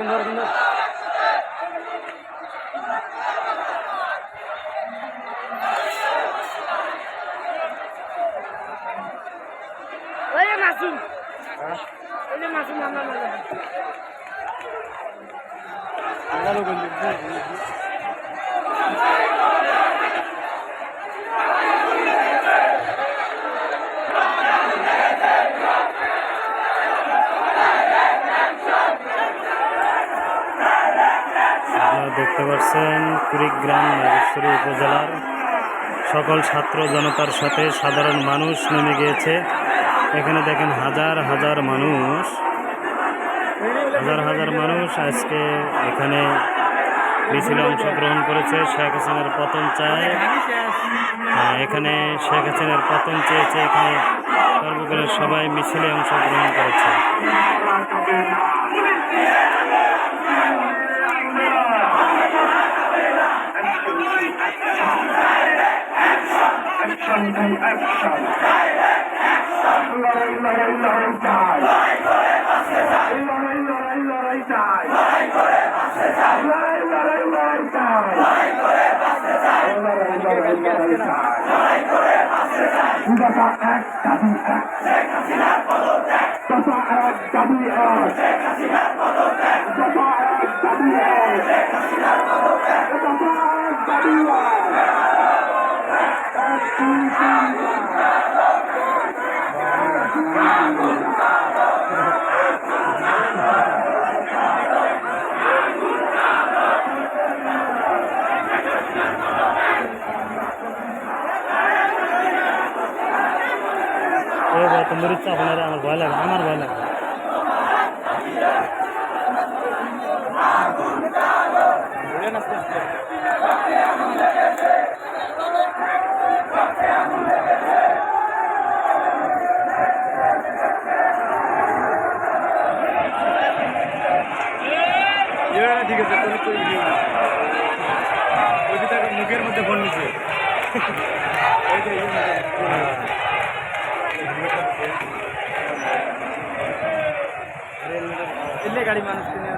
সুন্দর সুন্দর যে মাসুম ওই যে মাসুম আমরা মারলাম ভালো করলি আপনারা দেখতে পাচ্ছেন কুড়িগ্রাম নাগেশ্বরী উপজেলার সকল ছাত্র জনতার সাথে সাধারণ মানুষ নেমে গিয়েছে। এখানে দেখেন হাজার হাজার মানুষ। হাজার হাজার মানুষ আজকে এখানে মিছিলে অংশগ্রহণ করেছে। শেখ হাসিনার পতন চায়। হ্যাঁ, এখানে শেখ হাসিনার পতন চেয়েছে। এখানে সর্বকালের সবাই মিছিলে অংশগ্রহণ করেছে। Action and action. লড়াই লড়াই লড়াই চাই লড়াই লড়াই লড়াই চাই লড়াই লড়াই লড়াই চাই লড়াই লড়াই লড়াই চাই দফা এক দাবি এক দফা এক দাবি এক দফা এক দাবি এক দফা এক দাবি এক তো মরিচ আপনার আমার ভয় লাগে আমার ভয় লাগে। ঠিক আছে ইয়ে ওই তার মুখের মধ্যে ফোন নিছে। গাড়ি মানুষ কিনে